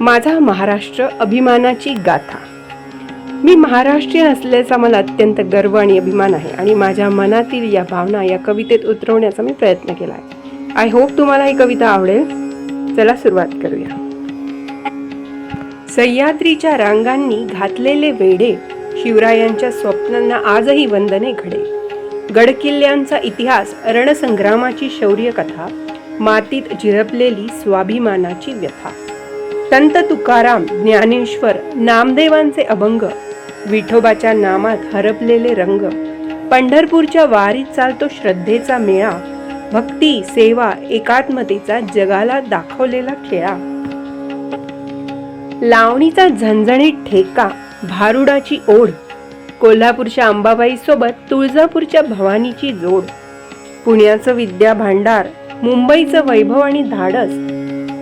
माझा महाराष्ट्र अभिमानाची गाथा. मी महाराष्ट्रीयन असल्याचा मला अत्यंत गर्व आणि अभिमान आहे आणि माझ्या मनातील या भावना या कवितेत उतरवण्याचा मी प्रयत्न केला आहे. आय होप तुम्हाला ही कविता आवडेल. चला सुरुवात करूया. सह्याद्रीच्या रांगांनी घातलेले वेढे शिवरायांच्या स्वप्नांना आजही वंदने घडे. गडकिल्ल्यांचा इतिहास रणसंग्रामाची शौर्य कथा मातीत झिरपलेली स्वाभिमानाची व्यथा. संत तुकाराम ज्ञानेश्वर नामदेवांचे अभंग विठोबाच्या नामात हरपलेले रंग पंढरपूरच्या वारीत चालतो श्रद्धेचा मेळा भक्ती सेवा एकात्मतेचा जगाला दाखवलेला खेळा. लावणीचा झणझणीत ठेका भारुडाची ओढ कोल्हापूरच्या अंबाबाई सोबत तुळजापूरच्या भवानीची जोड पुण्याचं विद्या भांडार मुंबईचं वैभव आणि धाडस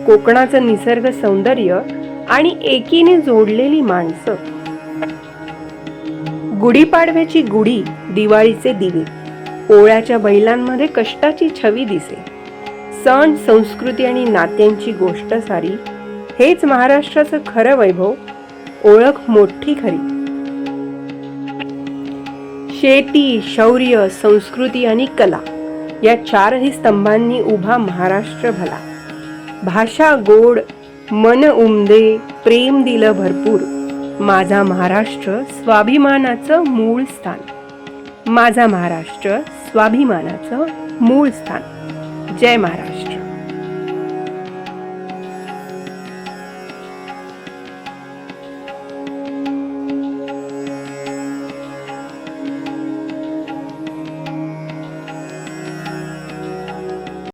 कोकणाचं निसर्ग सौंदर्य आणि एकीने जोडलेली माणसं. गुढीपाडव्याची गुढी दिवाळीचे दिवे. पोळ्याच्या बैलांमध्ये कष्टाची छवी दिसे. सण संस्कृती आणि नात्यांची गोष्ट सारी हेच महाराष्ट्राचं खरं वैभव ओळख मोठी खरी. शेती शौर्य संस्कृती आणि कला या चारही स्तंभांनी उभा महाराष्ट्र भला. भाषा गोड मन उमदे प्रेम दिलं भरपूर. माझा महाराष्ट्र स्वाभिमानाचं मूळ स्थान. माझा महाराष्ट्र स्वाभिमानाचं मूळ स्थान. जय महाराष्ट्र.